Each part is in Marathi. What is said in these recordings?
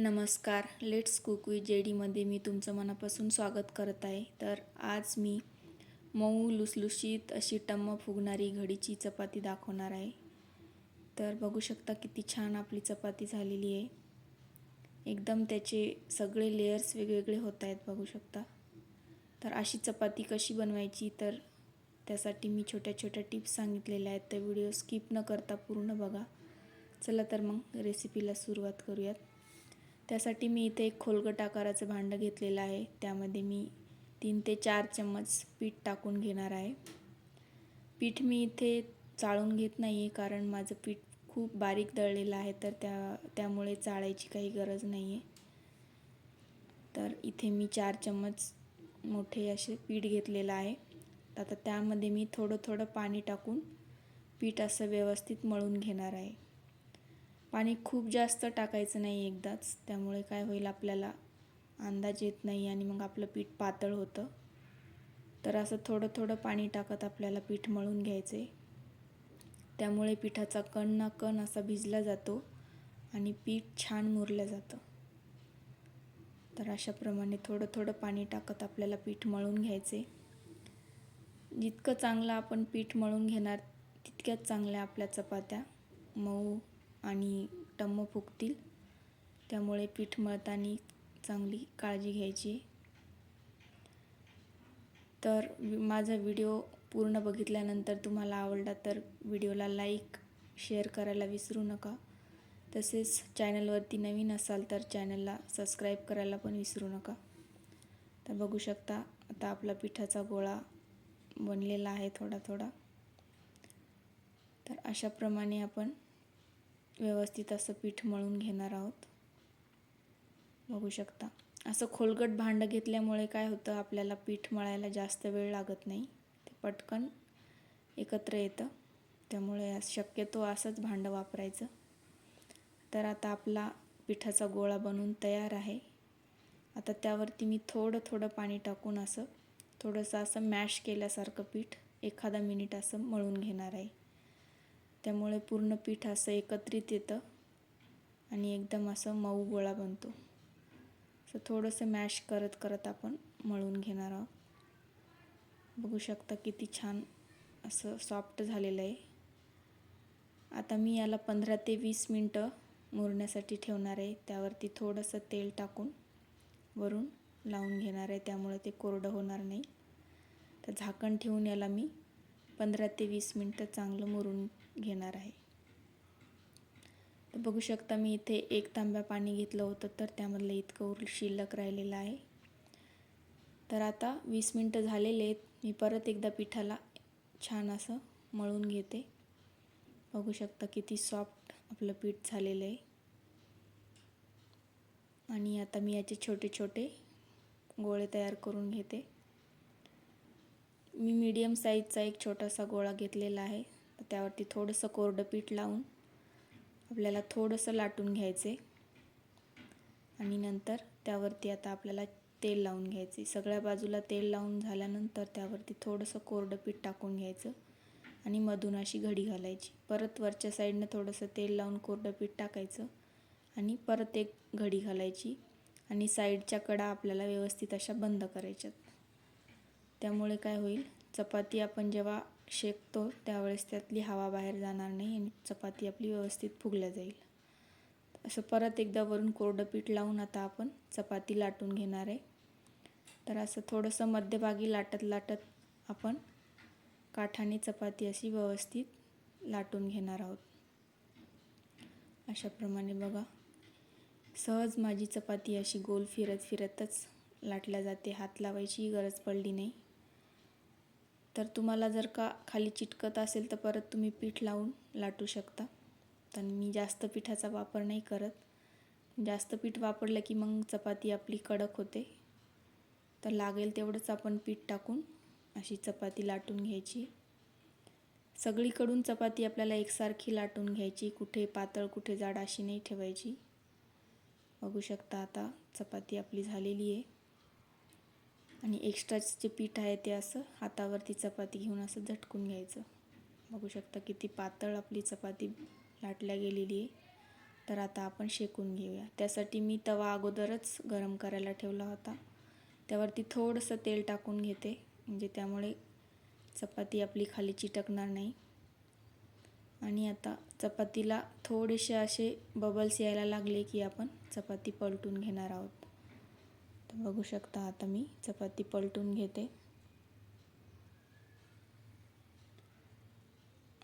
नमस्कार. लेट्स कुक विथ जे डीमध्ये मी तुमचं मनापासून स्वागत करत आहे. तर आज मी मऊ लुसलुशीत अशी टम्म फुगणारी घडीची चपाती दाखवणार आहे. तर बघू शकता किती छान आपली चपाती झालेली आहे. एकदम त्याचे सगळे लेयर्स वेगवेगळे होत आहेत बघू शकता. तर अशी चपाती कशी बनवायची तर त्यासाठी मी छोट्या छोट्या टिप्स सांगितलेल्या आहेत. तर व्हिडिओ स्किप न करता पूर्ण बघा. चला तर मग रेसिपीला सुरुवात करूयात. त्यासाठी मी इथे एक खोलगट आकाराचं भांडं घेतलेलं आहे. त्यामध्ये मी तीन ते चार चम्मच पीठ टाकून घेणार आहे. पीठ मी इथे चाळून घेत नाही आहे कारण माझं पीठ खूप बारीक दळलेलं आहे तर त्या त्यामुळे चाळायची काही गरज नाही आहे तर इथे मी चार चम्मच मोठे असे पीठ घेतलेलं आहे. आता त्यामध्ये मी थोडं थोडं पाणी टाकून पीठ असं व्यवस्थित मळून घेणार आहे. पाणी खूप जास्त टाकायचं नाही एकदाच. त्यामुळे काय होईल आपल्याला अंदाज येत नाही आणि मग आपलं पीठ पातळ होतं. तर असं थोडं थोडं पाणी टाकत आपल्याला पीठ मळून घ्यायचं आहे त्यामुळे पिठाचा कण ना कण असा भिजला जातो आणि पीठ छान मुरलं जातं. तर अशाप्रमाणे थोडं थोडं पाणी टाकत आपल्याला पीठ मळून घ्यायचे जितकं चांगलं आपण पीठ मळून घेणार तितक्याच चांगल्या आपल्या चपात्या मऊ आणि टम्म फुगतील. त्यामुळे पीठ मळताना चांगली काळजी घ्यायची. तर माझा व्हिडिओ पूर्ण बघितल्यानंतर तुम्हाला आवडला तर व्हिडिओला लाईक शेअर करायला विसरू नका. तसेच चॅनलवरती नवीन असाल तर चॅनलला सबस्क्राईब करायला पण विसरू नका. तर बघू शकता आता आपला पिठाचा गोळा बनलेला आहे थोडा थोडा तर अशाप्रमाणे आपण व्यवस्थित असं पीठ मळून घेणार आहोत. बघू शकता. असं खोलगट भांडं घेतल्यामुळे काय होतं आपल्याला पीठ मळायला जास्त वेळ लागत नाही. ते पटकन एकत्र येतं. त्यामुळे शक्यतो असंच भांडं वापरायचं. तर आता आपला पिठाचा गोळा बनवून तयार आहे. आता त्यावरती मी थोडं थोडं पाणी टाकून असं थोडंसं असं मॅश केल्यासारखं पीठ एखादा मिनिट असं मळून घेणार आहे. त्यामुळे पूर्ण पीठ असं एकत्रित येतं आणि एकदम असं मऊ गोळा बनतो. असं थोडंसं मॅश करत करत आपण मळून घेणार आहोत. बघू शकता किती छान असं सॉफ्ट झालेलं आहे. आता मी याला पंधरा ते वीस मिनटं मुरण्यासाठी ठेवणार आहे. त्यावरती थोडंसं तेल टाकून वरून लावून घेणार आहे. त्यामुळे ते कोरडं होणार नाही. तर झाकण ठेवून याला मी पंधरा ते वीस मिनटं चांगलं मुरून घेणार आहे. तर बघू शकता मी इथे एक तांब्या पाणी घेतलं होतं तर त्यामधलं इतकं उर शिल्लक राहिलेलं आहे. तर आता वीस मिनटं झालेले आहेत. मी परत एकदा पिठाला छान असं मळून घेते. बघू शकता किती सॉफ्ट आपलं पीठ झालेलं आहे. आणि आता मी याचे छोटे छोटे गोळे तयार करून घेते. मी मीडियम साईजचा एक छोटासा गोळा घेतलेला आहे. त्यावरती थोडंसं कोरडं पीठ लावून आपल्याला थोडंसं लाटून घ्यायचे आणि नंतर त्यावरती आता आपल्याला तेल लावून घ्यायचे सगळ्या बाजूला तेल लावून झाल्यानंतर त्यावरती थोडंसं कोरडं पीठ टाकून घ्यायचं. आणि मधून अशी घडी घालायची. परत वरच्या साईडनं थोडंसं तेल लावून कोरडं पीठ टाकायचं. आणि परत एक घडी घालायची. आणि साईडच्या कडा आपल्याला व्यवस्थित अशा बंद करायच्यात. त्यामुळे काय होईल? चपाती आपण जेव्हा शेकतो त्यावेळेस त्यातली हवा बाहेर जाणार नाही आणि चपाती आपली व्यवस्थित फुगल्या जाईल. असं परत एकदा वरून कोरडं पीठ लावून आता आपण चपाती लाटून घेणार आहे. तर असं थोडंसं मध्यभागी लाटत लाटत आपण काठाने चपाती अशी व्यवस्थित लाटून घेणार आहोत. अशाप्रमाणे बघा. सहज माझी चपाती अशी गोल फिरत फिरतच लाटल्या जाते. हात लावायची गरज पडली नाही. तर तुम्हाला जर का खाली चिटकत असेल तर परत तुम्ही पीठ लावून लाटू शकता. तर मी जास्त पिठाचा वापर नाही करत. जास्त पीठ वापरलं की मग चपाती आपली कडक होते. तर लागेल तेवढंच आपण पीठ टाकून अशी चपाती लाटून घ्यायची. सगळीकडून चपाती आपल्याला एकसारखी लाटून घ्यायची. कुठे पातळ कुठे जाड अशी नाही ठेवायची. बघू शकता आता चपाती आपली झालेली आहे. आणि एक्स्ट्राचं जे पीठ आहे ते असं हातावरती चपाती घेऊन असं झटकून घ्यायचं. बघू शकता किती पातळ आपली चपाती लाटल्या गेलेली आहे. तर आता आपण शेकून घेऊया. त्यासाठी मी तवा अगोदरच गरम करायला ठेवला होता. त्यावरती थोडंसं तेल टाकून घेते. म्हणजे त्यामुळे चपाती आपली खाली चिटकणार नाही. आणि आता चपातीला थोडेसे असे बबल्स यायला लागले की आपण चपाती पलटून घेणार आहोत. तर बघू शकता आता मी. चपाती पलटून घेते.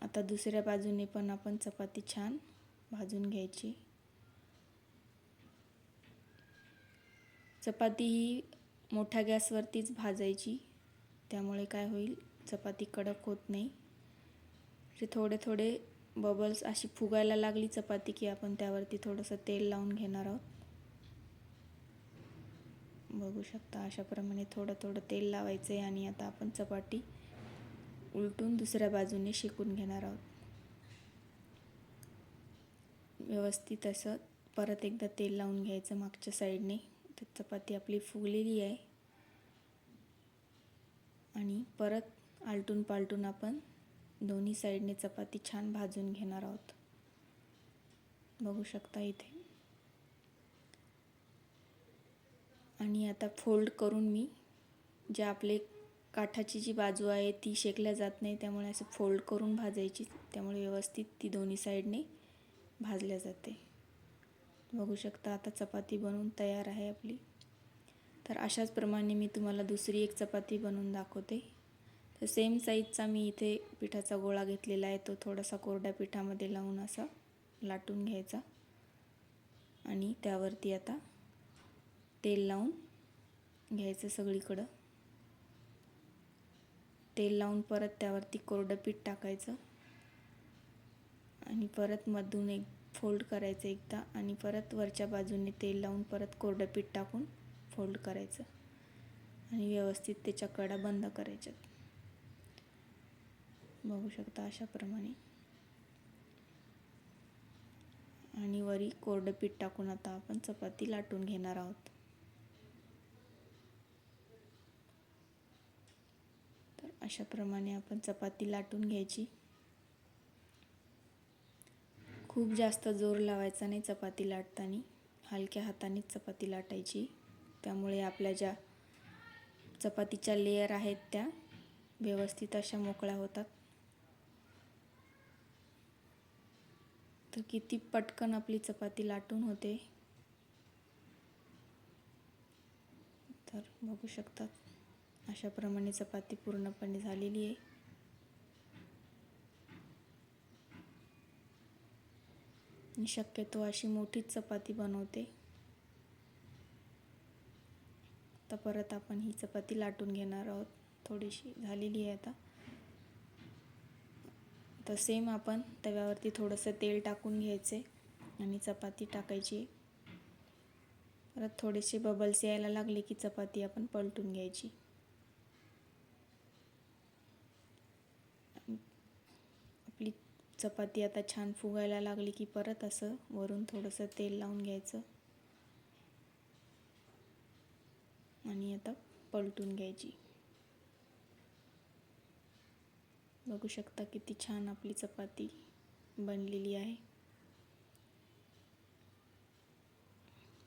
आता दुसऱ्या बाजूने पण आपण चपाती छान भाजून घ्यायची. चपाती ही मोठ्या गॅसवरतीच भाजायची. त्यामुळे काय होईल? चपाती कडक होत नाही. ते थोडे थोडे बबल्स अशी फुगायला लागली चपाती की आपण त्यावरती थोडंसं तेल लावून घेणार आहोत. बघू शकता. अशाप्रमाणे थोडं थोडं तेल लावायचं आहे आणि आता आपण चपाती उलटून दुसऱ्या बाजूने शेकून घेणार आहोत. व्यवस्थित असं परत एकदा तेल लावून घ्यायचं मागच्या साईडने. तर चपाती आपली फुगलेली आहे. आणि परत आलटून पालटून आपण दोन्ही साईडने चपाती छान भाजून घेणार आहोत. बघू शकता इथे. आणि आता फोल्ड करून मी जे आपले काठाची जी बाजू आहे ती शेकल्या जात नाही त्यामुळे असं फोल्ड करून भाजायची त्यामुळे व्यवस्थित ती दोन्ही साईडने भाजल्या जाते. बघू शकता आता चपाती बनवून तयार आहे आपली. तर अशाच प्रमाणे मी तुम्हाला दुसरी एक चपाती बनवून दाखवते. तर सेम साईजचा मी इथे पिठाचा गोळा घेतलेला आहे तो थोडासा कोरड्या पिठामध्ये लावून असा लाटून घ्यायचा. आणि त्यावरती आता तेल लावून घ्यायचं सगळीकडं. तेल लावून परत त्यावरती कोरडं पीठ टाकायचं. आणि परत मधून एक फोल्ड करायचं एकदा आणि परत वरच्या बाजूने तेल लावून परत कोरडं पीठ टाकून फोल्ड करायचं. आणि व्यवस्थित त्याच्या कडा बंद करायच्यात. बघू शकता अशाप्रमाणे. आणि वरी कोरडं पीठ टाकून आता आपण चपाती लाटून घेणार आहोत तर अशाप्रमाणे आपण चपाती लाटून घ्यायची. खूप जास्त जोर लावायचा नाही चपाती लाटताना. हलक्या हातानेच चपाती लाटायची. त्यामुळे आपल्या ज्या चपातीच्या लेयर आहेत त्या व्यवस्थित अशा मोकळ्या होतात. तर किती पटकन आपली चपाती लाटून होते. तर बघू शकतात. अशाप्रमाणे चपाती पूर्णपणे झालेली आहे. शक्यतो अशी मोठीच चपाती बनवते. तर परत आपण ही चपाती लाटून घेणार आहोत. थोडीशी झालेली आहे आता. तर सेम आपण तव्यावरती थोडंसं तेल टाकून घ्यायचे आणि चपाती टाकायची. परत थोडेसे बबल्स यायला लागले की चपाती आपण पलटून घ्यायची आपली चपाती आता छान फुगायला लागली की परत असं वरून थोडंसं तेल लावून घ्यायचं. आणि आता पलटून घ्यायची. बघू शकता किती छान आपली चपाती बनलेली आहे.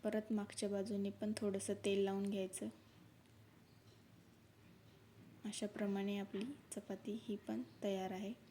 परत मागच्या बाजूने पण थोडंसं तेल लावून घ्यायचं. अशाप्रमाणे आपली चपाती ही पण तयार आहे.